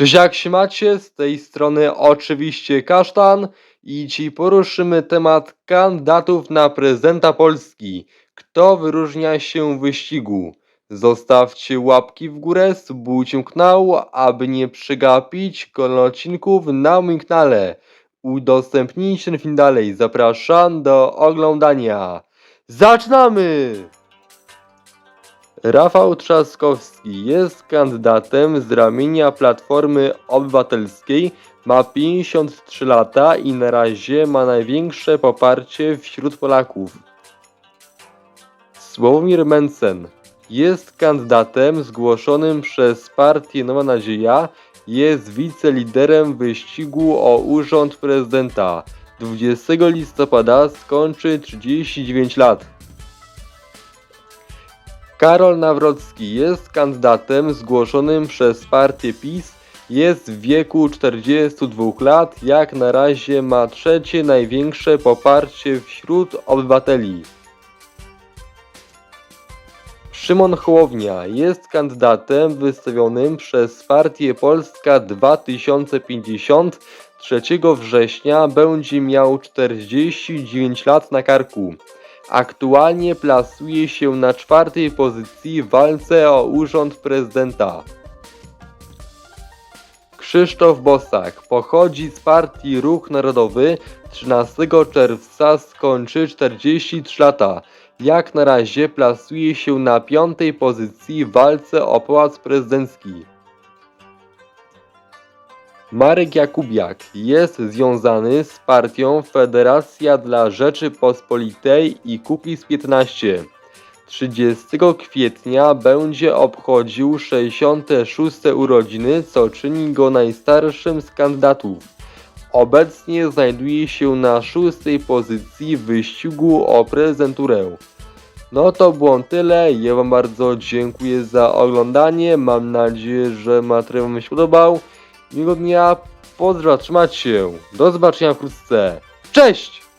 Cześć, jak się macie? Z tej strony oczywiście Kasztan i ci poruszymy temat kandydatów na prezydenta Polski. Kto wyróżnia się w wyścigu? Zostawcie łapki w górę, subujcie kanał, aby nie przegapić kolejnych odcinków na moim kanale. Udostępnijcie ten film dalej. Zapraszam do oglądania. Zaczynamy! Rafał Trzaskowski jest kandydatem z ramienia Platformy Obywatelskiej, ma 53 lata i na razie ma największe poparcie wśród Polaków. Sławomir Mencen jest kandydatem zgłoszonym przez partię Nowa Nadzieja, jest wiceliderem wyścigu o urząd prezydenta. 20 listopada skończy 39 lat. Karol Nawrocki jest kandydatem zgłoszonym przez partię PiS. Jest w wieku 42 lat, jak na razie ma trzecie największe poparcie wśród obywateli. Szymon Hołownia jest kandydatem wystawionym przez partię Polska 2050. 3 września będzie miał 49 lat na karku. Aktualnie plasuje się na czwartej pozycji w walce o urząd prezydenta. Krzysztof Bosak pochodzi z partii Ruch Narodowy. 13 czerwca skończy 43 lata. Jak na razie plasuje się na piątej pozycji w walce o pałac prezydencki. Marek Jakubiak jest związany z partią Federacja dla Rzeczypospolitej i Kukiz 15. 30 kwietnia będzie obchodził 66 urodziny, co czyni go najstarszym z kandydatów. Obecnie znajduje się na szóstej pozycji w wyścigu o prezenturę. No to było tyle. Ja Wam bardzo dziękuję za oglądanie. Mam nadzieję, że materiał Wam się podobał. Miłego dnia, pozdrawiam, trzymajcie się. Do zobaczenia wkrótce. Cześć!